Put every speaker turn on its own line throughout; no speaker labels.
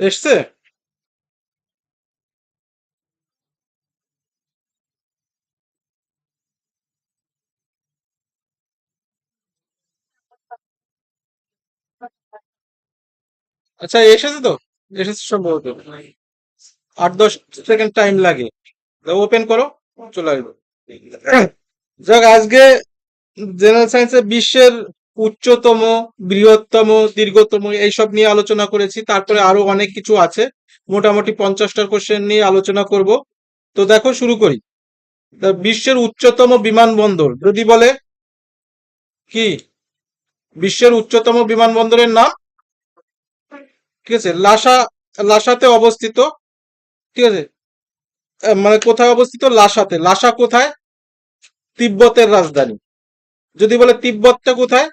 এসছে আচ্ছা এসেছে তো? এসেছে সম্ভবত। আট দশ সেকেন্ড টাইম লাগে। ওপেন করো, চলে আসবে। যাক, আজকে জেনারেল সায়েন্সে বিশ্বের উচ্চতম, বৃহত্তম, দীর্ঘতম এইসব নিয়ে আলোচনা করেছি। তারপরে আরও অনেক কিছু আছে। মোটামুটি পঞ্চাশটার কোশ্চেন নিয়ে আলোচনা করব। তো দেখো, শুরু করি। বিশ্বের উচ্চতম বিমানবন্দর, যদি বলে কি? বিশ্বের উচ্চতম বিমানবন্দরের নাম? ঠিক আছে, লাসা, লাসাতে অবস্থিত। ঠিক আছে মানে কোথায় অবস্থিত? লাসাতে। লাসা কোথায়? তিব্বতের রাজধানী। যদি বলে তিব্বতটা কোথায়?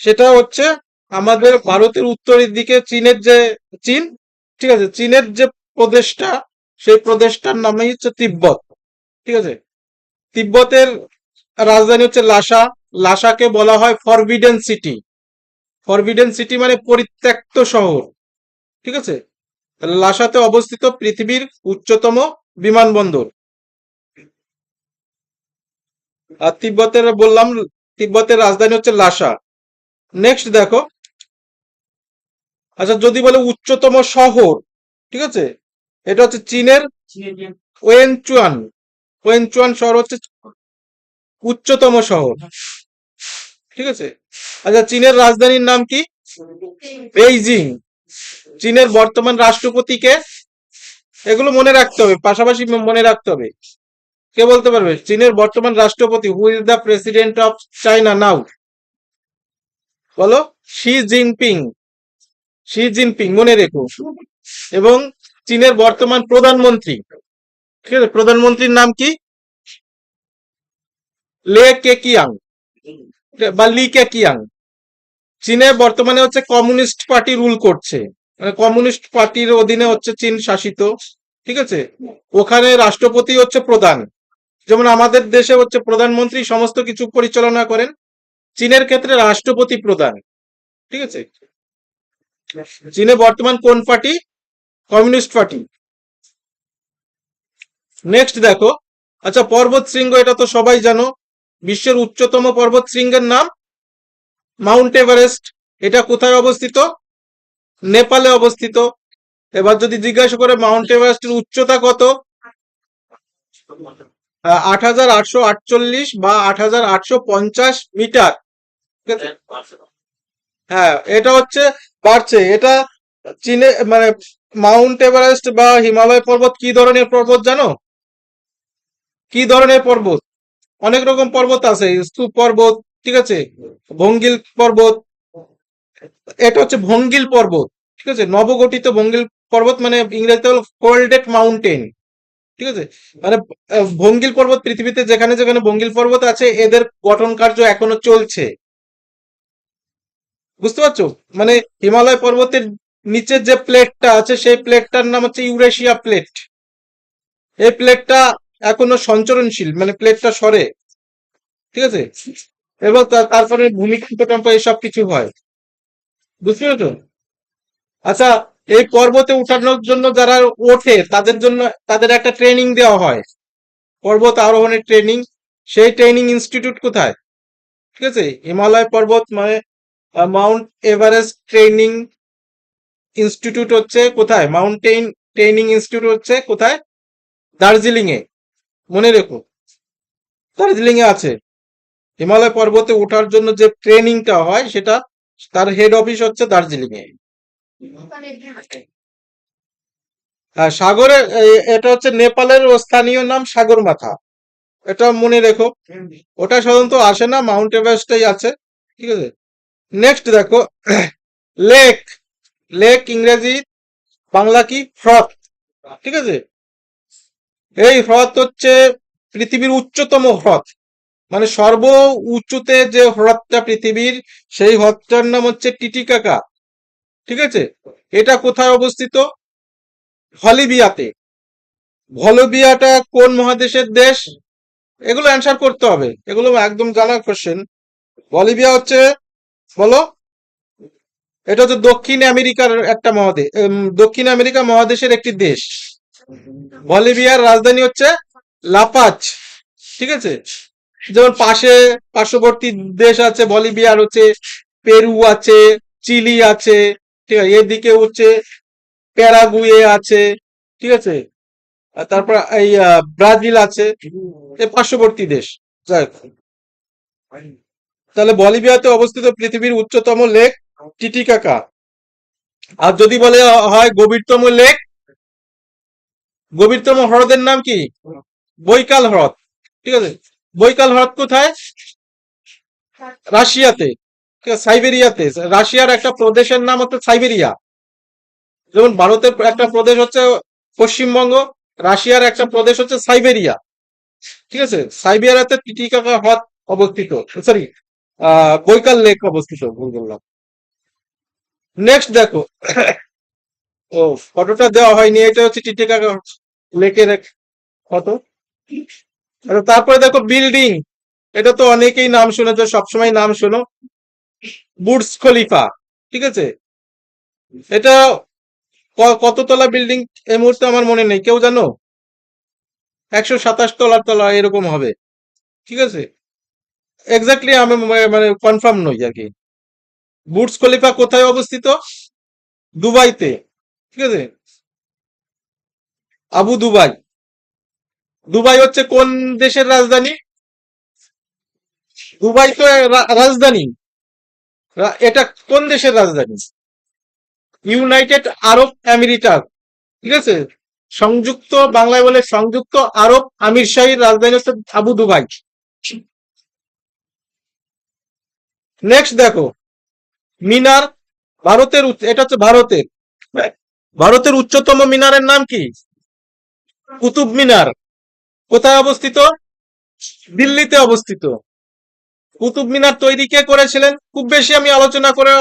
সেটা হচ্ছে আমাদের ভারতের উত্তরের দিকে চীনের যে চীন, ঠিক আছে? চীনের যে প্রদেশটা, সেই প্রদেশটার নামই হচ্ছে তিব্বত, ঠিক আছে? তিব্বতের রাজধানী হচ্ছে লাসা। লাসাকে বলা হয় ফরবিডেন সিটি। ফরবিডেন সিটি মানে পরিত্যক্ত শহর, ঠিক আছে? লাসাতে অবস্থিত পৃথিবীর উচ্চতম বিমানবন্দর। আর তিব্বতের বললাম, তিব্বতের রাজধানী হচ্ছে লাসা। নেক্সট দেখো। আচ্ছা যদি বলে উচ্চতম শহর, ঠিক আছে? এটা হচ্ছে চীনের ওয়েনচুয়ান ওয়েনচুয়ান শহর হচ্ছে উচ্চতম শহর। ঠিক আছে? আচ্ছা চীনের রাজধানীর নাম কি? বেইজিং। চীনের বর্তমান রাষ্ট্রপতিকে এগুলো মনে রাখতে হবে, পাশাপাশি মনে রাখতে হবে। কে বলতে পারবে? চীনের বর্তমান রাষ্ট্রপতি who is the president of China now বলো? শি জিনপিং শি জিনপিং মনে রেখো। এবং চীনের বর্তমান প্রধানমন্ত্রী। ঠিক আছে? প্রধানমন্ত্রীর নাম কি? লে কেকিয়াং বা লি কেকিয়াং চীনে বর্তমানে হচ্ছে কমিউনিস্ট পার্টি রুল করছে। মানে কমিউনিস্ট পার্টির অধীনে হচ্ছে চীন শাসিত। ঠিক আছে? ওখানে রাষ্ট্রপতি হচ্ছে প্রধান। যেমন আমাদের দেশে হচ্ছে প্রধানমন্ত্রী সমস্ত কিছু পরিচালনা করেন। চীনের ক্ষেত্রে রাষ্ট্রপতি প্রধান। ঠিক আছে? চীনে বর্তমান কোন পার্টি? Communist party. নেক্সট দেখো। আচ্ছা পর্বত শৃঙ্গ, এটা তো সবাই জানো। বিশ্বের উচ্চতম পর্বত শৃঙ্গের নাম মাউন্ট এভারেস্ট। এটা কোথায় অবস্থিত? নেপালে অবস্থিত। এবার যদি জিজ্ঞাসা করে মাউন্ট এভারেস্টের উচ্চতা কত? আট হাজার আটশো আটচল্লিশ বা আট হাজার আটশো পঞ্চাশ মিটার? হ্যাঁ এটা হচ্ছে বাড়ছে। এটা চীনে মানে মাউন্ট এভারেস্ট বা হিমালয় পর্বত কি ধরনের পর্বত জানো? কি ধরনের পর্বত? অনেক রকম পর্বত আছে। স্তূপ পর্বত, ঠিক আছে? ভঙ্গিল পর্বত। এটা হচ্ছে ভঙ্গিল পর্বত, ঠিক আছে? নবগঠিত ভঙ্গিল পর্বত মানে ইংরেজিতে হলো ফোল্ডেড মাউন্টেন, ঠিক আছে? মানে ভঙ্গিল পর্বত পৃথিবীতে যেখানে যেখানে ভঙ্গিল পর্বত আছে, এদের গঠন কার্য এখনও চলছে। বুঝতে পারছ? মানে হিমালয় পর্বতের নিচের যে প্লেটটা আছে, সেই প্লেটটার নাম হচ্ছে ইউরেশিয়া প্লেট। এই প্লেটটা এখনও সঞ্চরণশীল মানে প্লেটটা সরে। ঠিক আছে? এবং তারপরে ভূমিকম্প এসব কিছু হয়। বুঝতে পেরেছ? আচ্ছা এই পর্বতে উঠানোর জন্য যারা ওঠে, তাদের জন্য, তাদের একটা ট্রেনিং দেওয়া হয়। পর্বত আরোহণের ট্রেনিং। সেই ট্রেনিং ইনস্টিটিউট কোথায়? ঠিক আছে? হিমালয় পর্বত মানে মাউন্ট এভারেস্ট ট্রেনিং ইনস্টিটিউট হচ্ছে কোথায়? মাউন্টেন ট্রেনিং ইনস্টিটিউট হচ্ছে কোথায়? দার্জিলিং এ মনে রেখো। দার্জিলিং এ আছে। হিমালয় পর্বতে ওঠার জন্য যে ট্রেনিংটা হয়, সেটা তার হেড অফিস হচ্ছে দার্জিলিং এ সাগরের এটা হচ্ছে নেপালের স্থানীয় নাম সাগরমাথা। এটা মনে রেখো। ওটা সাধারণত আসে না মাউন্ট এভারেস্টই আছে। ঠিক আছে? নেক্সট দেখো লেক লেক ইংরেজি বাংলা কি? হ্রদ, ঠিক আছে? এই হ্রদ হচ্ছে পৃথিবীর উচ্চতম হ্রদ। মানে সর্ব উঁচুতে যে হ্রদটা পৃথিবীর, সেই হ্রদটার নাম হচ্ছে টিটিকাকা, ঠিক আছে? এটা কোথায় অবস্থিত? হলিবিয়াতে। ভলবিয়াটা কোন মহাদেশের দেশ? এগুলো অ্যান্সার করতে হবে। এগুলো একদম জানা কোশ্চেন বলিভিয়া হচ্ছে বলো। এটা হচ্ছে দক্ষিণ আমেরিকার একটা মহাদেশ দক্ষিণ আমেরিকা মহাদেশের একটি দেশ। বলিভিয়ার রাজধানী হচ্ছে লাপাচ ঠিক আছে? যেমন পাশে পার্শ্ববর্তী দেশ আছে বলিভিয়ার, হচ্ছে পেরু আছে, চিলি আছে, ঠিক আছে? এদিকে হচ্ছে প্যারাগুয়ে আছে, ঠিক আছে? তারপর এই ব্রাজিল আছে পার্শ্ববর্তী দেশ। যাই। তাহলে বলিভিয়াতে অবস্থিত পৃথিবীর উচ্চতম লেক টিটিকাকা। আর যদি বলে হয় গভীরতম লেক, গভীরতম হ্রদের নাম কি? বৈকাল হ্রদ। ঠিক আছে? বৈকাল হ্রদ কোথায়? রাশিয়াতে। সাইবেরিয়াতে। রাশিয়ার একটা প্রদেশের নাম হচ্ছে সাইবেরিয়া। যেমন ভারতের একটা প্রদেশ হচ্ছে পশ্চিমবঙ্গ, রাশিয়ার একটা প্রদেশ হচ্ছে সাইবেরিয়া। ঠিক আছে? সাইবেরিয়াতে টিটিকাকা হ্রদ অবস্থিত। সরি বৈকাল লেক অবস্থিত ভুল বললাম। নেক্সট দেখো। ও ফটোটা দেওয়া হয়নি এটা হচ্ছে টিটিকাকা লেকের এক ফটো আচ্ছা, তারপরে দেখো বিল্ডিং এটা তো অনেকেই নাম শুনেছো সবসময় নাম শোনো। বুর্জ খলিফা ঠিক আছে? এটা কততলা বিল্ডিং এই মুহূর্তে আমার মনে নেই কেউ জানো? একশো সাতাশ তলার তলা এরকম হবে ঠিক আছে? এক্স্যাক্টলি আমি মানে কনফার্ম নই আর কি। বুটস খলিফা কোথায় অবস্থিত? দুবাইতে। ঠিক আছে? আবু দুবাই। দুবাই হচ্ছে কোন দেশের রাজধানী? দুবাই তো রাজধানী। এটা কোন দেশের রাজধানী? ইউনাইটেড আরব আমিরিটাস ঠিক আছে? সংযুক্ত, বাংলায় বলে সংযুক্ত আরব আমির শাহীর রাজধানী হচ্ছে আবু দুবাই। নেক্সট দেখো, মিনার ভারতের এটা হচ্ছে ভারতের। ভারতের উচ্চতম মিনারের নাম কি? কুতুব মিনার। কোথায় অবস্থিত? দিল্লিতে অবস্থিত। কুতুব মিনার তৈরি কে করেছিলেন? খুব বেশি আমি আলোচনা করে,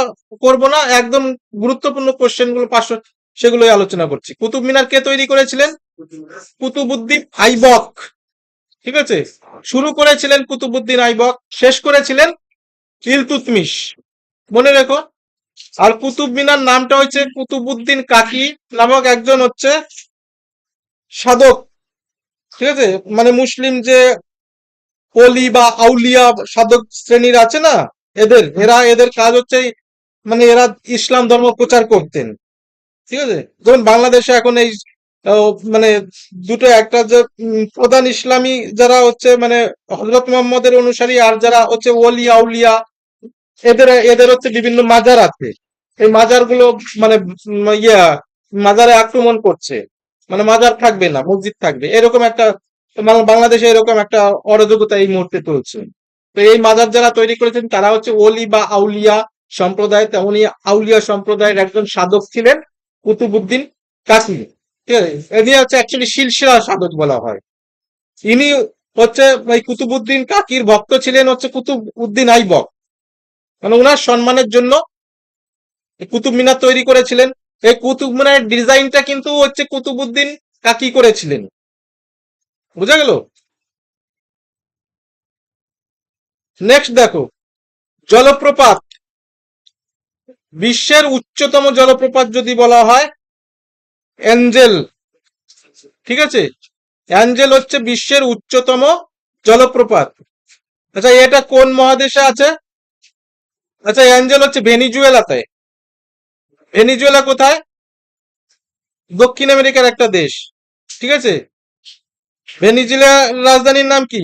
করব না, একদম গুরুত্বপূর্ণ কোশ্চেনগুলো পাঁচশো সেগুলোই আলোচনা করছি। কুতুব মিনার কে তৈরি করেছিলেন? কুতুবুদ্দিন আইবক। ঠিক আছে? শুরু করেছিলেন কুতুবুদ্দিন আইবক, শেষ করেছিলেন ইলতুতমিশ মনে রেখো। আর কুতুব মিনার নামটা হচ্ছে কুতুবুদ্দিন কাকি নামক একজন হচ্ছে সাধক। ঠিক আছে? মানে মুসলিম যে অলি বা আউলিয়া সাধক শ্রেণির আছে না? এদের, এরা, এদের কাজ হচ্ছে মানে এরা ইসলাম ধর্ম প্রচার করতেন। ঠিক আছে? যেমন বাংলাদেশে এখন এই মানে দুটো একটা যে প্রধান ইসলামী যারা হচ্ছে মানে হজরত মোহাম্মদের অনুসারী আর যারা হচ্ছে ওলি, আউলিয়া এদের এদের হচ্ছে বিভিন্ন মাজার আছে। এই মাজারগুলো মানে ইয়া, মাজারে আক্রমণ করছে। মানে মাজার থাকবে না, মসজিদ থাকবে। এরকম একটা বাংলাদেশে এরকম একটা অরাজকতা এই মুহূর্তে চলছে। তো এই মাজার যারা তৈরি করেছেন, তারা হচ্ছে ওলি বা আউলিয়া সম্প্রদায়। তেমনি আউলিয়া সম্প্রদায়ের একজন সাধক ছিলেন কুতুবুদ্দিন কাসি ঠিক আছে? এনি হচ্ছে অ্যাকচুয়ালি শিলশিলা সাধক বলা হয়। ইনি হচ্ছে কুতুবুদ্দিন কাকির ভক্ত ছিলেন হচ্ছে কুতুব উদ্দিন আইবক। মানে ওনার সম্মানের জন্য কুতুব মিনার তৈরি করেছিলেন। এই কুতুব মিনারের ডিজাইনটা কিন্তু হচ্ছে কুতুবুদ্দিন কাকি করেছিলেন। বুঝা গেল? নেক্সট দেখো, জলপ্রপাত। বিশ্বের উচ্চতম জলপ্রপাত যদি বলা হয়, অ্যাঞ্জেল। ঠিক আছে? অ্যাঞ্জেল হচ্ছে বিশ্বের উচ্চতম জলপ্রপাত। আচ্ছা এটা কোন মহাদেশে আছে? আচ্ছা অ্যাঞ্জেল হচ্ছে ভেনিজুয়েলাতে। ভেনিজুয়েলা কোথায়? দক্ষিণ আমেরিকার একটা দেশ। ঠিক আছে? ভেনিজুয়েলার রাজধানীর নাম কি?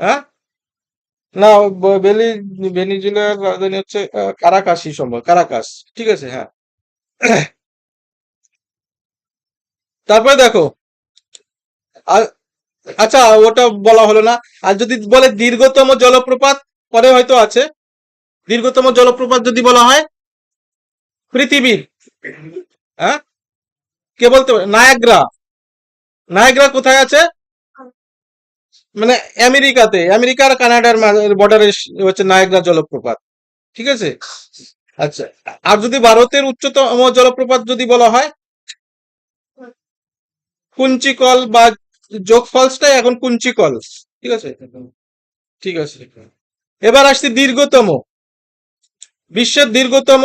হ্যাঁ? না ভেনিজুয়েলার রাজধানী হচ্ছে কারাকাসি সম্ভব, কারাকাস। ঠিক আছে হ্যাঁ। তারপরে দেখো আচ্ছা ওটা বলা হলো না। আর যদি বলে দীর্ঘতম জলপ্রপাত পরে হয়তো আছে। দীর্ঘতম জলপ্রপাত যদি বলা হয়, পৃথিবীর হ্যাঁ? কে বলতে পারে? নায়াগ্রা। নায়াগ্রা কোথায় আছে? মানে আমেরিকাতে। আমেরিকা আর কানাডার বর্ডারে হচ্ছে নায়াগ্রা জলপ্রপাত। ঠিক আছে? আচ্ছা আর যদি ভারতের উচ্চতম জলপ্রপাত যদি বলা হয়? কুঞ্চিকল বা যোগ ফলসটাই এখন কুঞ্চিকল। ঠিক আছে? ঠিক আছে। এবার আসছি দীর্ঘতম, বিশ্বের দীর্ঘতম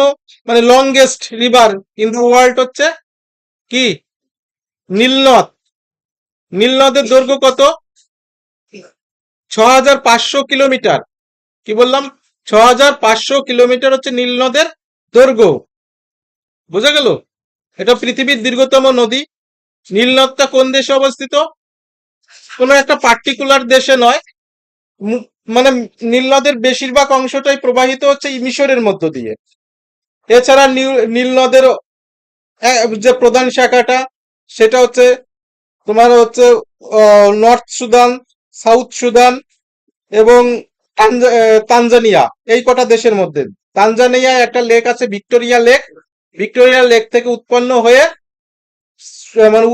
মানে longest river in the world হচ্ছে কি? নীলনদ। নীলনদের দৈর্ঘ্য কত? ছ হাজার পাঁচশো কিলোমিটার। কি বললাম? ছ হাজার পাঁচশো কিলোমিটার হচ্ছে নীলনদের দৈর্ঘ্য। বোঝা গেল? এটা পৃথিবীর দীর্ঘতম নদী। নীলনদটা কোন দেশে অবস্থিত? কোনো একটা পার্টিকুলার দেশে নয়। মানে নীলনদের বেশিরভাগ অংশটাই প্রবাহিত হচ্ছে মিশরের মধ্য দিয়ে। এছাড়া নীল- নীলনদের যে প্রধান শাখাটা, সেটা হচ্ছে তোমার হচ্ছে নর্থ সুদান, সাউথ সুদান এবং তানজানিয়া, এই কটা দেশের মধ্যে। তানজানিয়ায় একটা লেক আছে, ভিক্টোরিয়া লেক। ভিক্টোরিয়া লেক থেকে উৎপন্ন হয়ে মানে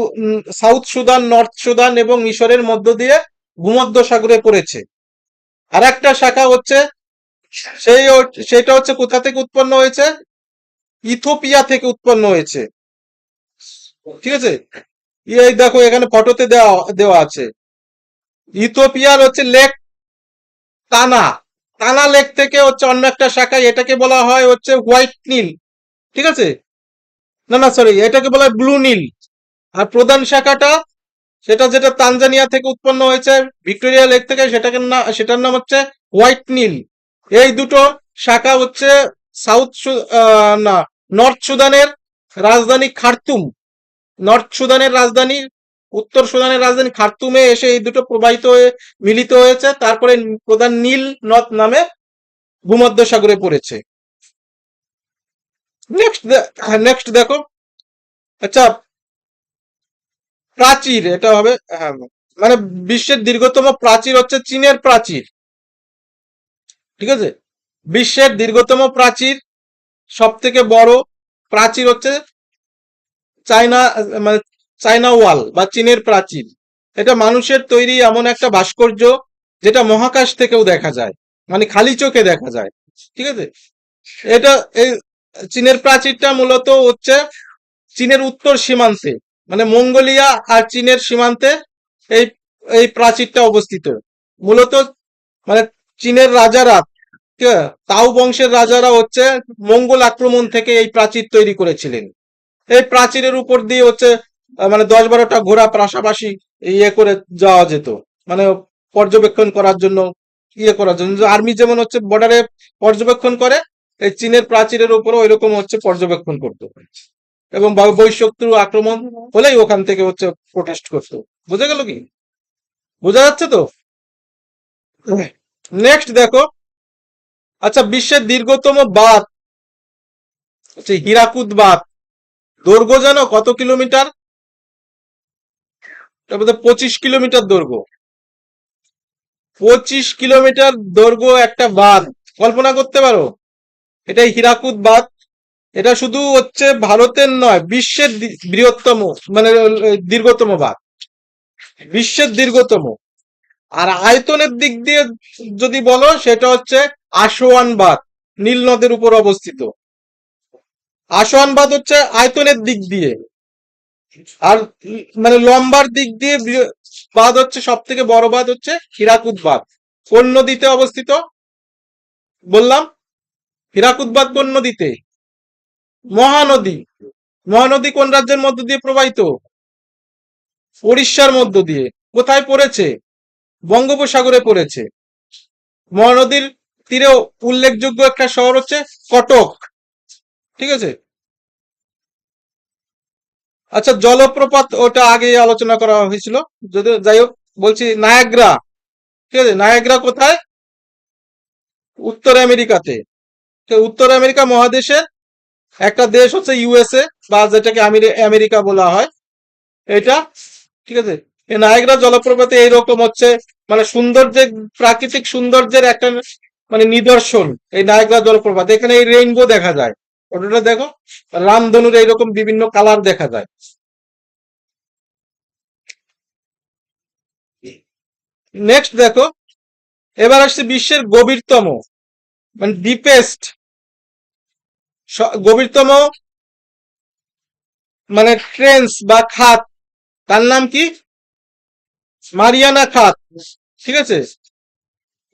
সাউথ সুদান, নর্থ সুদান এবং মিশরের মধ্য দিয়ে ভূমধ্য সাগরে পড়েছে। আর একটা শাখা হচ্ছে সেই সেটা হচ্ছে কোথা থেকে উৎপন্ন হয়েছে? ইথোপিয়া থেকে উৎপন্ন হয়েছে। ঠিক আছে? এই দেখো, এখানে ফটোতে দেওয়া দেওয়া আছে। ইথোপিয়ার হচ্ছে লেক টানা টানা লেক থেকে হচ্ছে অন্য একটা শাখা, এটাকে বলা হয় হচ্ছে হোয়াইট নীল। ঠিক আছে? না না সরি এটাকে বলা হয় ব্লু নীল। আর প্রধান শাখাটা সেটা যেটা তানজানিয়া থেকে উৎপন্ন হয়েছে, ভিক্টোরিয়া লেক থেকে সেটাকে না, সেটার নাম হচ্ছে হোয়াইট নীল। এই দুটো শাখা হচ্ছে সাউথ না, নর্থ সুদানের রাজধানী খার্তুম। নর্থ সুদানের রাজধানী, উত্তর সুদানের রাজধানী খার্তুমে এসে এই দুটো প্রবাহিত হয়ে, মিলিত হয়েছে। তারপরে প্রধান নীল নদ নামে ভূমধ্য সাগরে পড়েছে। নেক্সট নেক্সট দেখো। আচ্ছা প্রাচীর এটা হবে হ্যাঁ, মানে বিশ্বের দীর্ঘতম প্রাচীর হচ্ছে চীনের প্রাচীর। ঠিক আছে? বিশ্বের দীর্ঘতম প্রাচীর সব থেকে বড় প্রাচীর হচ্ছে চায়না মানে চায়না ওয়াল বা চীনের প্রাচীর। এটা মানুষের তৈরি এমন একটা ভাস্কর্য যেটা মহাকাশ থেকেও দেখা যায় মানে খালি চোখে দেখা যায়। ঠিক আছে? এটা এই চীনের প্রাচীরটা মূলত হচ্ছে চীনের উত্তর সীমান্তে। মানে মঙ্গোলিয়া আর চীনের সীমান্তে এই এই প্রাচীরটা অবস্থিত। মূলত মানে চীনের রাজারা? তাও বংশের রাজারা হচ্ছে মঙ্গল আক্রমণ থেকে এই প্রাচীর তৈরি করেছিলেন। এই প্রাচীরের উপর দিয়ে হচ্ছে মানে দশ বারোটা ঘোড়া পাশাপাশি ইয়ে করে যাওয়া যেত। মানে পর্যবেক্ষণ করার জন্য ইয়ে করার জন্য। আর্মি যেমন হচ্ছে বর্ডারে পর্যবেক্ষণ করে, এই চীনের প্রাচীরের উপরও ওইরকম হচ্ছে পর্যবেক্ষণ করতো। এবং বা- বহিঃশত্রু আক্রমণ হলেই ওখান থেকে হচ্ছে প্রোটেস্ট করতো। বুঝা গেল কি? বোঝা যাচ্ছে তো? নেক্সট দেখো। আচ্ছা বিশ্বের দীর্ঘতম বাঁধ হচ্ছে হীরাকুদ বাঁধ দৈর্ঘ্য জানো কত কিলোমিটার? পঁচিশ কিলোমিটার দৈর্ঘ্য। পঁচিশ কিলোমিটার দৈর্ঘ্য একটা বাঁধ। কল্পনা করতে পারো? এটাই হীরাকুদ বাঁধ। এটা শুধু হচ্ছে ভারতের নয়, বিশ্বের বৃহত্তম মানে দীর্ঘতম বাঁধ বিশ্বের দীর্ঘতম। আর আয়তনের দিক দিয়ে যদি বলো, সেটা হচ্ছে আশোয়ান বাঁধ, নীল নদের উপর অবস্থিত। আশোয়ান বাঁধ হচ্ছে আয়তনের দিক দিয়ে। আর মানে লম্বার দিক দিয়ে বাঁধ হচ্ছে সব থেকে বড় বাঁধ হচ্ছে হীরাকুদ বাঁধ। কোন নদীতে অবস্থিত? বললাম, হীরাকুদ বাঁধ কোন নদীতে? মহানদী। মহানদী কোন রাজ্যের মধ্য দিয়ে প্রবাহিত? উড়িষ্যার মধ্য দিয়ে। কোথায় পড়েছে? বঙ্গোপসাগরে পড়েছে। মহানদীর তীরে উল্লেখযোগ্য একটা শহর হচ্ছে কটক। ঠিক আছে? আচ্ছা জলপ্রপাত ওটা আগে আলোচনা করা হয়েছিল। যদি যাই হোক, বলছি নায়াগ্রা। ঠিক আছে? নায়াগ্রা কোথায়? উত্তর আমেরিকাতে। উত্তর আমেরিকা মহাদেশের একটা দেশ হচ্ছে ইউএসএ বা যেটাকে আমেরি- আমেরিকা বলা হয়। এটা, ঠিক আছে? এই নায়াগ্রা জলপ্রপাতে এইরকম হচ্ছে মানে সৌন্দর্যের প্রাকৃতিক সৌন্দর্যের একটা মানে নিদর্শন এই নায়াগ্রা জলপ্রপাত। এখানে এই রেইনবো দেখা যায়। ওটা দেখো। রামধনুর এইরকম বিভিন্ন কালার দেখা যায়। নেক্সট দেখো। এবার আসছে বিশ্বের গভীরতম মানে ডিপেস্ট গভীরতম মানে ট্রেন্স বা খাত। তার নাম কি? মারিয়ানা খাত। ঠিক আছে?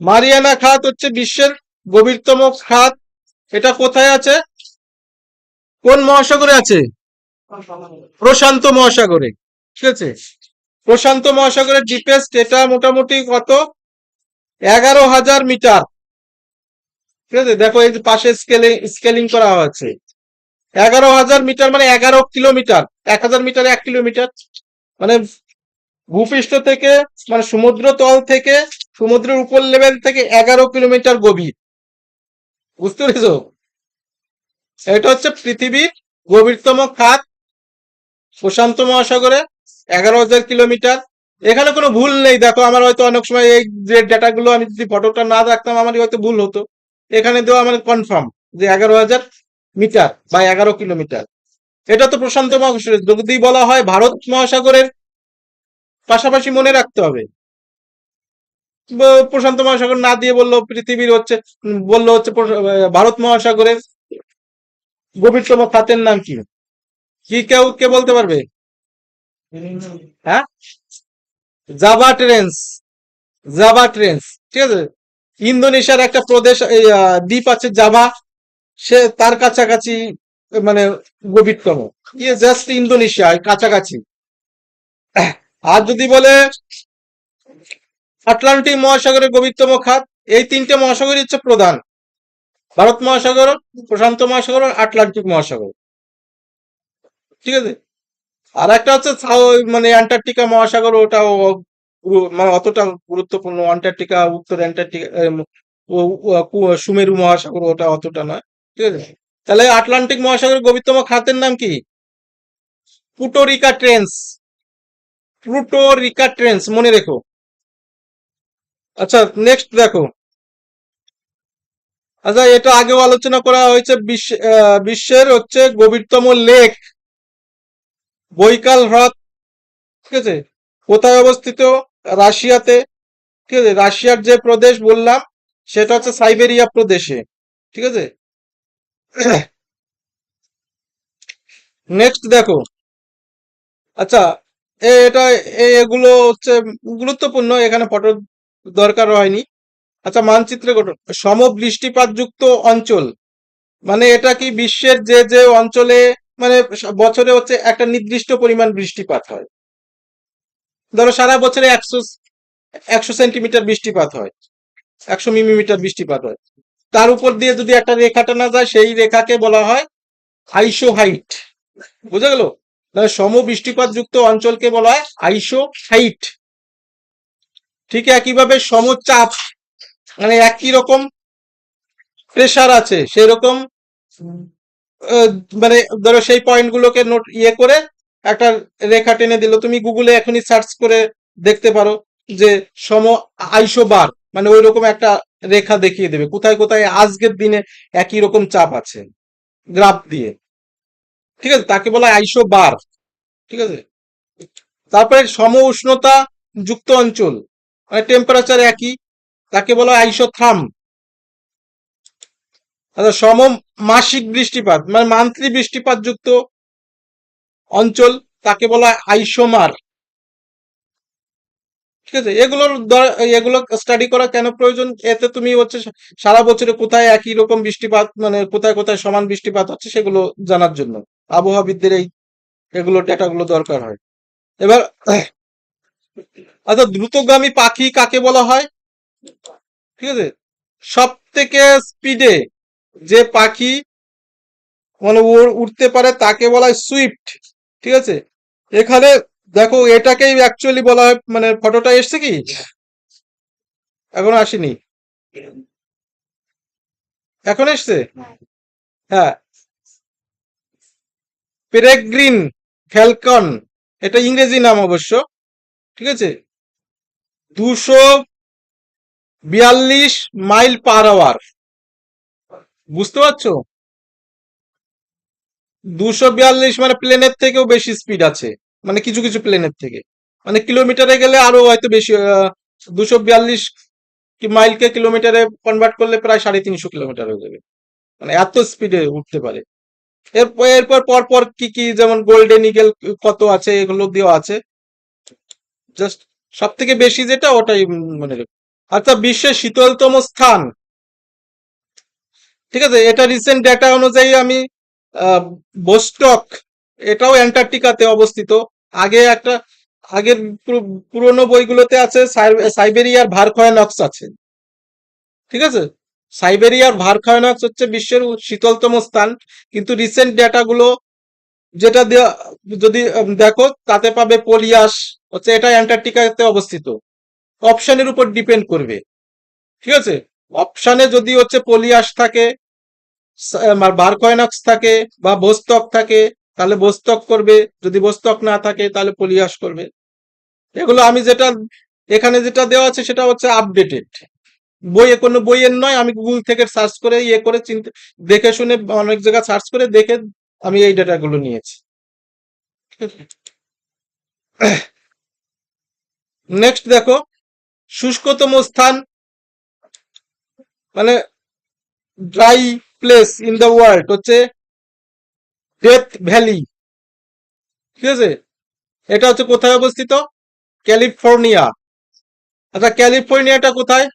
মারিয়ানা খাত হচ্ছে বিশ্বের গভীরতম খাত। এটা কোথায় আছে? কোন মহাসাগরে আছে? প্রশান্ত মহাসাগরে। ঠিক আছে? প্রশান্ত মহাসাগরের ডিপেস্ট এটা মোটামুটি কত? এগারো হাজার মিটার। ঠিক আছে? দেখো এই যে পাশে স্কেলিং স্কেলিং করা হয়েছে এগারো হাজার মিটার মানে এগারো কিলোমিটার এক হাজার মিটার এক কিলোমিটার মানে ভূপৃষ্ঠ থেকে মানে সমুদ্র তল থেকে, সমুদ্রের উপর লেভেল থেকে এগারো কিলোমিটার গভীর। বুঝতে পেরেছ? এটা হচ্ছে পৃথিবীর গভীরতম খাত, প্রশান্ত মহাসাগরে, এগারো হাজার কিলোমিটার এখানে কোনো ভুল নেই। দেখো, আমার হয়তো অনেক সময় এই যে ডেটাগুলো আমি যদি ফটোটা না রাখতাম আমার হয়তো ভুল হতো। এখানে দেওয়া আমার কনফার্ম যে এগারো হাজার মিটার বা এগারো কিলোমিটার। এটা তো প্রশান্ত মহাসাগর যদি বলা হয় ভারত মহাসাগরের পাশাপাশি মনে রাখতে হবে। প্রশান্ত মহাসাগর না দিয়ে বলল পৃথিবীর হচ্ছে, বলল হচ্ছে ভারত মহাসাগরের গভীরতম খাতের নাম কি? কি কেউ, কে বলতে পারবে? হ্যাঁ? Java trench. Java trench. ঠিক আছে? ইন্দোনেশিয়ার একটা প্রদেশ দ্বীপ আছে জাভা। সে, তার কাছাকাছি মানে গভীরতম। ইয়ে জাস্ট ইন্দোনেশিয়া কাছাকাছি। আর যদি বলে, আটলান্টিক মহাসাগরের গভীরতম খাত, এই তিনটে মহাসাগরই হচ্ছে প্রধান। ভারত মহাসাগর, প্রশান্ত মহাসাগর আটলান্টিক মহাসাগর। ঠিক আছে? আর একটা হচ্ছে মানে অ্যান্টার্কটিকা মহাসাগর, ওটাও মানে অতটা গুরুত্বপূর্ণ অ্যান্টার্কটিকা, উত্তর অ্যান্টার্কটিকা সুমেরু মহাসাগর ওটা অতটা নয়, ঠিক আছে? তাহলে আটলান্টিক মহাসাগরের গভীরতম খাতের নাম কি? পুটোরিকা ট্রেন্স। প্লুটোরিকা ট্রেন্স, মনে রেখো। আচ্ছা নেক্সট দেখো। আচ্ছা এটা আগেও আলোচনা করা হয়েছে বিশ্বের হচ্ছে গভীরতম লেক, বৈকাল হ্রদ, ঠিক আছে? কোথায় অবস্থিত? রাশিয়াতে, ঠিক আছে, রাশিয়ার যে প্রদেশ বললাম, সেটা হচ্ছে সাইবেরিয়া প্রদেশে, ঠিক আছে? নেক্সট দেখো। আচ্ছা এটা এগুলো হচ্ছে গুরুত্বপূর্ণ, এখানে ফটো দরকার হয়নি। আচ্ছা মানচিত্রে গঠন সম বৃষ্টিপাতযুক্ত অঞ্চল মানে এটা কি বিশ্বের যে যে অঞ্চলে মানে বছরে হচ্ছে একটা নির্দিষ্ট পরিমাণ বৃষ্টিপাত হয়। ধরো সারা বছরে একশো একশো সেন্টিমিটার বৃষ্টিপাত হয় একশো মিলিমিটার বৃষ্টিপাত হয়। তার উপর দিয়ে যদি একটা রেখা টানা যায় সেই রেখাকে বলা হয় আইসো হাইট বুঝা গেল? সম বৃষ্টিপাত যুক্ত অঞ্চলকে বলা হয় আইসো হাইট ঠিক একইভাবে সমচাপ মানে একই রকম প্রেসার আছে সেই রকম আহ, মানে ধরো সেই পয়েন্ট গুলোকে নোট ইয়ে করে একটা রেখা টেনে দিল। তুমি গুগলে এখনই সার্চ করে দেখতে পারো যে সম আইসো বার মানে ওই রকম একটা রেখা দেখিয়ে দেবে। কোথায় কোথায় আজকের দিনে একই রকম চাপ আছে গ্রাফ দিয়ে। ঠিক আছে? তাকে বলা আইসো বার। ঠিক আছে? তারপরে সম উষ্ণতা যুক্ত অঞ্চল মানে টেম্পারেচার একই, তাকে বলা হয় থাম। আচ্ছা সম মাসিক বৃষ্টিপাত মানে মান্থলি বৃষ্টিপাত যুক্ত অঞ্চল তাকে বলা হয় আইসোমার। ঠিক আছে? এগুলোর এগুলো স্টাডি করা কেন প্রয়োজন? এতে তুমি হচ্ছে সারা বছরে কোথায় একই রকম বৃষ্টিপাত মানে কোথায় কোথায় সমান বৃষ্টিপাত হচ্ছে সেগুলো জানার জন্য। আবহাওয়াবিদদের এই, এগুলো ডেটাগুলো দরকার হয়। এবার আচ্ছা দ্রুতগামী পাখি কাকে বলা হয়? ঠিক আছে? সব থেকে স্পিডে যে পাখি মানে উড়- উঠতে পারে তাকে বলা হয় সুইফট ঠিক আছে? এখানে দেখো এটাকেই অ্যাকচুয়ালি বলা হয় মানে ফটোটা এসছে কি? এখন আসেনি। এখন এসছে? হ্যাঁ। পেরেগ্রিন ফ্যালকন এটা ইংরেজি নাম অবশ্য, ঠিক আছে? দুশো বিয়াল্লিশ মাইল পার আওয়ার। বুঝতে পারছ? দুশো বিয়াল্লিশ মানে প্লেনের থেকেও বেশি স্পিড আছে। মানে কিছু কিছু প্লেনের থেকে। মানে কিলোমিটারে গেলে আরও হয়তো বেশি দুশো বিয়াল্লিশ মাইলকে কিলোমিটারে কনভার্ট করলে প্রায় সাড়ে তিনশো কিলোমিটার হয়ে যাবে। মানে এত স্পিডে উঠতে পারে। এরপর এরপর, পর পর কি কি যেমন গোল্ডেন ইগেল কত আছে, এগুলো দেওয়া আছে। জাস্ট সব থেকে বেশি যেটা, ওটাই মনে রেখো। আচ্ছা বিশ্বের শীতলতম স্থান। ঠিক আছে, এটা রিসেন্ট ডেটা অনুযায়ী আমি বোস্টক এটাও অ্যান্টার্কটিকাতে অবস্থিত। আগে একটা, আগের পুরো- পুরোনো বইগুলোতে আছে, সাই- সাইবেরিয়ার ভারখয়ানক্স আছে। ঠিক আছে? সাইবেরিয়ার ভারখয়ানক্স হচ্ছে বিশ্বের শীতলতম স্থান, কিন্তু রিসেন্ট ডেটাগুলো যেটা যদি দেখো, তাতে পাবে পলিয়াস, হচ্ছে এটা অ্যান্টার্কটিকাতে অবস্থিত। অপশনের উপর ডিপেন্ড করবে। ঠিক আছে? অপশনে যদি হচ্ছে পলিয়াস থাকে বারকয়নক্স থাকে বা বোস্তক থাকে, তাহলে বোস্তক করবে। যদি বোস্তক না থাকে, তাহলে পলিয়াস করবে। এগুলো আমি যেটা, এখানে যেটা দেওয়া আছে, সেটা হচ্ছে আপডেটেড বইয়ে কোনো বইয়ের নয়, আমি গুগল থেকে সার্চ করে ইয়ে করে চিন্তা, দেখে শুনে অনেক জায়গা সার্চ করে দেখে আমি এই ডেটাগুলো নিয়েছি। নেক্সট দেখো, শুষ্কতম স্থান মানে dry place in the world হচ্ছে ডেথ ভ্যালি ঠিক আছে? এটা হচ্ছে কোথায় অবস্থিত? ক্যালিফোর্নিয়া। আচ্ছা ক্যালিফোর্নিয়াটা কোথায়?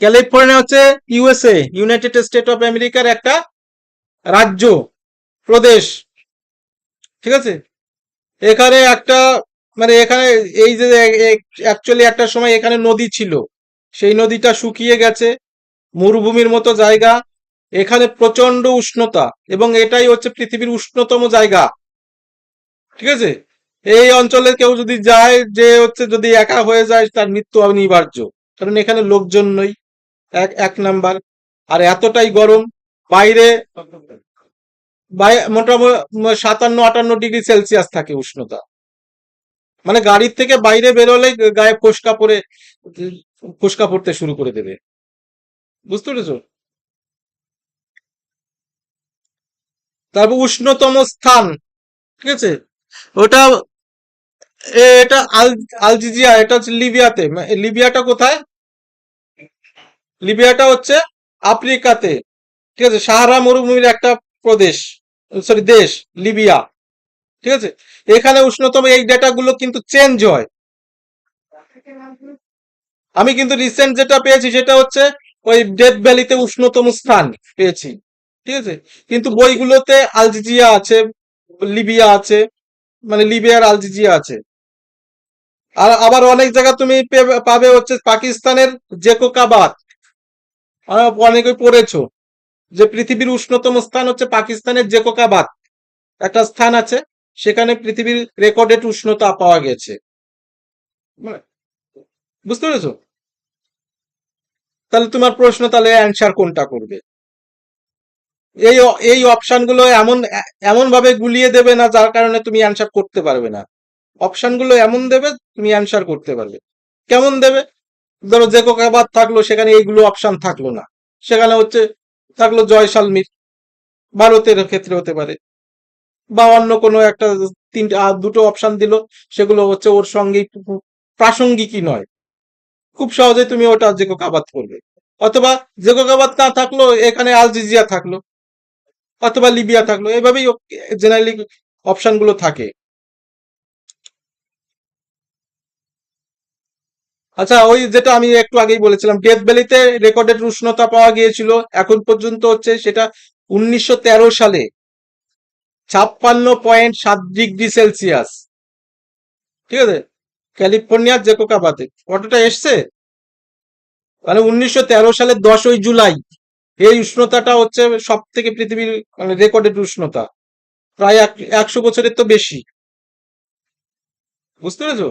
ক্যালিফোর্নিয়া হচ্ছে ইউএসএ ইউনাইটেড স্টেট অফ আমেরিকার একটা রাজ্য, প্রদেশ। ঠিক আছে? এখানে একটা মানে এখানে এই যে অ্যাকচুয়ালি একটা সময় এখানে নদী ছিল। সেই নদীটা শুকিয়ে গেছে। মরুভূমির মতো জায়গা, এখানে প্রচণ্ড উষ্ণতা এবং এটাই হচ্ছে পৃথিবীর উষ্ণতম জায়গা। ঠিক আছে? এই অঞ্চলে কেউ যদি যায়, যে হচ্ছে যদি একা হয়ে যায়, তার মৃত্যু অনিবার্য। কারণ এখানে লোকজন নই। এক এক নাম্বার। আর এতটাই গরম, বাইরে মোটামুটি সাতান্ন, আটান্ন ডিগ্রি সেলসিয়াস থাকে উষ্ণতা। মানে গাড়ির থেকে বাইরে বেরোলেই গায়ে ফোসকা পরে ফোসকা পড়তে শুরু করে দেবে। বুঝতে পেরেছ? তারপর উষ্ণতম স্থান, ঠিক আছে? ওটা এটা আল, আলজিজিয়া, এটা হচ্ছে লিবিয়াতে। লিবিয়াটা কোথায়? লিবিয়াটা হচ্ছে আফ্রিকাতে, ঠিক আছে? সাহারা মরুভূমির একটা প্রদেশ, সরি, দেশ, লিবিয়া, ঠিক আছে? এখানে উষ্ণতম, এই ডেটাগুলো কিন্তু চেঞ্জ হয়। আমি কিন্তু রিসেন্ট যেটা পেয়েছি সেটা হচ্ছে ওই ডেথ ভ্যালিতে উষ্ণতম স্থান পেয়েছি ঠিক আছে? কিন্তু বইগুলোতে আলজিজিয়া আছে লিবিয়া আছে মানে লিবিয়ার আলজিজিয়া আছে। আর আবার অনেক জায়গা তুমি পাবে হচ্ছে পাকিস্তানের জেকোকাবাদ অনেকে পড়েছো যে পৃথিবীর উষ্ণতম স্থান হচ্ছে পাকিস্তানের জেকোকাবাদ একটা স্থান আছে সেখানে পৃথিবীর রেকর্ডেড উষ্ণতা পাওয়া গেছে। মানে, বুঝতে পেরেছ? তাহলে তোমার প্রশ্ন তাহলে অ্যান্সার কোনটা করবে? এই এই অপশানগুলো এমন এমন ভাবে গুলিয়ে দেবে না যার কারণে তুমি অ্যান্সার করতে পারবে না। অপশানগুলো এমন দেবে, তুমি অ্যান্সার করতে পারবে। কেমন দেবে? ধরো যে কোকাবাদ থাকল, সেখানে এইগুলো অপশান থাকল না। সেখানে হচ্ছে থাকল জয়সালমীর ভারতের ক্ষেত্রে হতে পারে। বা অন্য কোনো একটা তিনটা, দুটো অপশান দিল, সেগুলো হচ্ছে ওর সঙ্গে প্রাসঙ্গিকই নয়। খুব সহজে তুমি ওটা যে কোকাবাদ করবে। অথবা যে কোকাবাদ না থাকল, এখানে আলজিজিয়া থাকল, অথবা লিবিয়া থাকল, এভাবেই জেনারেলি অপশনগুলো থাকে। আচ্ছা ওই যেটা আমি একটু আগেই বলেছিলাম ডেথ ভ্যালিতে রেকর্ডেড উষ্ণতা পাওয়া গিয়েছিল, এখন পর্যন্ত হচ্ছে সেটা উনিশশো তেরো সালে, ছাপ্পান্ন পয়েন্ট সাত ডিগ্রি সেলসিয়াস। ঠিক আছে? ক্যালিফোর্নিয়ার জেকোকাবাদে ফটোটা এসছে? মানে উনিশশো তেরো সালের দশই জুলাই। এই উষ্ণতাটা হচ্ছে সব থেকে পৃথিবীর মানে রেকর্ডেড উষ্ণতা। প্রায় এক- একশো বছরের তো বেশি। বুঝতে পেরেছ?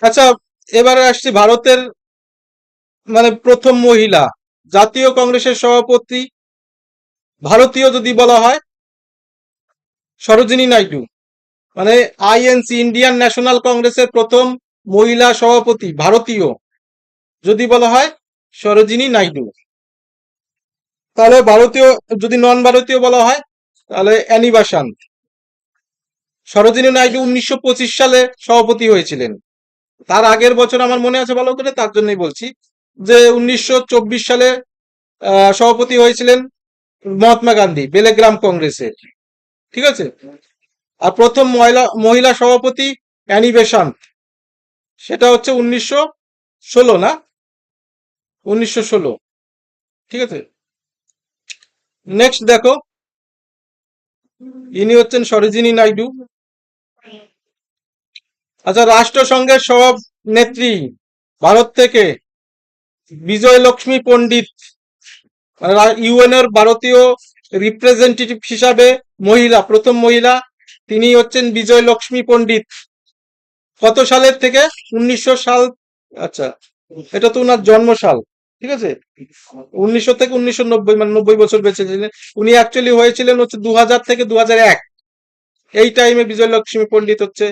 আচ্ছা এবারে আসছি ভারতের মানে প্রথম মহিলা। জাতীয় কংগ্রেসের সভাপতি ভারতীয় যদি বলা হয়, সরোজিনী নাইডু। মানে আইএনসি ইন্ডিয়ান ন্যাশনাল কংগ্রেসের প্রথম মহিলা সভাপতি, ভারতীয়, যদি বলা হয়, সরোজিনী নাইডু। তাহলে ভারতীয়, যদি নন ভারতীয় বলা হয়, তাহলে অ্যানি বাসান্ত সরোজিনী নাইডু উনিশশো পঁচিশ সালে সভাপতি হয়েছিলেন। তার আগের বছর আমার মনে আছে ভালো করে, তার জন্যই বলছি যে উনিশশো চব্বিশ সালে সভাপতি হয়েছিলেন মহাত্মা গান্ধী বেলেগ্রাম কংগ্রেসের। ঠিক আছে? আর প্রথম মহিলা মহিলা সভাপতি অ্যানি বেসান্ত সেটা হচ্ছে উনিশশো ষোলো না? উনিশশো ষোলো। ঠিক আছে? নেক্সট দেখো। ইনি হচ্ছেন সরোজিনী নাইডু। আচ্ছা রাষ্ট্রসংঘের সব নেত্রী ভারত থেকে বিজয় লক্ষ্মী পণ্ডিত ইউএন এর ভারতীয় রিপ্রেজেন্টেটিভ হিসাবে মহিলা, প্রথম মহিলা। তিনি হচ্ছেন বিজয় লক্ষ্মী পণ্ডিত। কত সালের থেকে? উনিশশো সাল আচ্ছা এটা তো উনার জন্মসাল, ঠিক আছে? উনিশশো থেকে উনিশশো নব্বই মানে নব্বই বছর বেঁচে ছিলেন উনি অ্যাকচুয়ালি হয়েছিলেন হচ্ছে দু হাজার থেকে দু হাজার এক। এই টাইমে বিজয় লক্ষ্মী পণ্ডিত হচ্ছে।